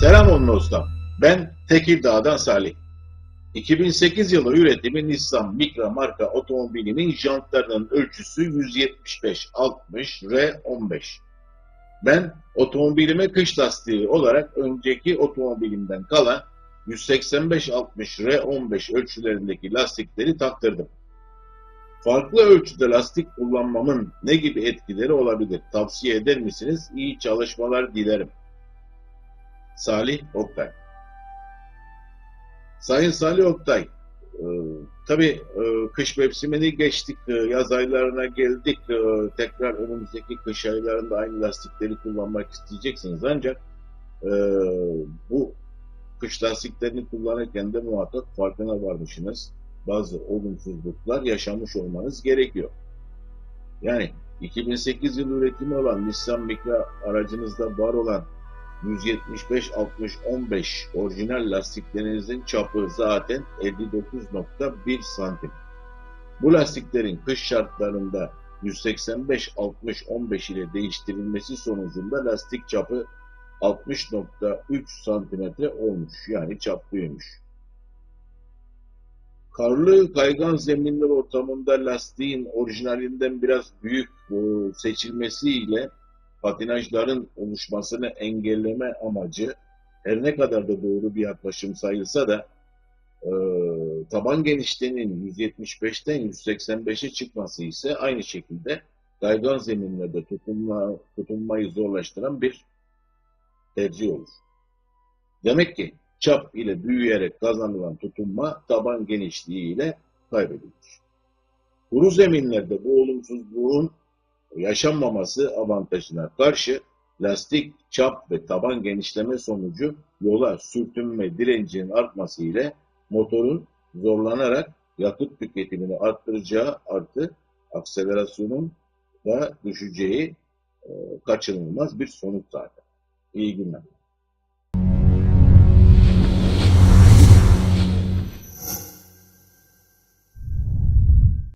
Selam onun ustam. Ben Tekirdağ'dan Salih. 2008 yılı üretimi Nissan Micra marka otomobilinin jantlarının ölçüsü 175 60 R15. Ben otomobilime kış lastiği olarak önceki otomobilimden kalan 185 60 R15 ölçülerindeki lastikleri taktırdım. Farklı ölçüde lastik kullanmamın ne gibi etkileri olabilir? Tavsiye eder misiniz? İyi çalışmalar dilerim. Salih Oktay. Sayın Salih Oktay, e, tabii e, kış mevsimini geçtik, e, yaz aylarına geldik. E, tekrar önümüzdeki kış aylarında aynı lastikleri kullanmak isteyeceksiniz. Ancak e, bu kış lastiklerini kullanırken de muhakkak farkına varmışsınız. Bazı olumsuzluklar yaşamış olmanız gerekiyor. Yani 2008 yılı üretimi olan Nissan Micra aracınızda var olan 175 60 15 orijinal lastiklerinizin çapı zaten 59.1 santim. Bu lastiklerin kış şartlarında 185 60 15 ile değiştirilmesi sonucunda lastik çapı 60.3 santimetre olmuş. Yani çap büyümüş. Karlı kaygan zeminler ortamında lastiğin orijinalinden biraz büyük e, seçilmesiyle patinajların oluşmasını engelleme amacı her ne kadar da doğru bir yaklaşım sayılsa da e, taban genişliğinin 175'ten 185'e çıkması ise aynı şekilde kaygan zeminlerde tutunma, tutunmayı zorlaştıran bir tercih olur. Demek ki çap ile büyüyerek kazanılan tutunma taban genişliği ile kaybedilir. Kuru zeminlerde bu olumsuzluğun yaşanmaması avantajına karşı lastik, çap ve taban genişleme sonucu yola sürtünme direncinin artması ile motorun zorlanarak yakıt tüketimini arttıracağı artı akselerasyonun da düşeceği e, kaçınılmaz bir sonuç zaten. İyi günler.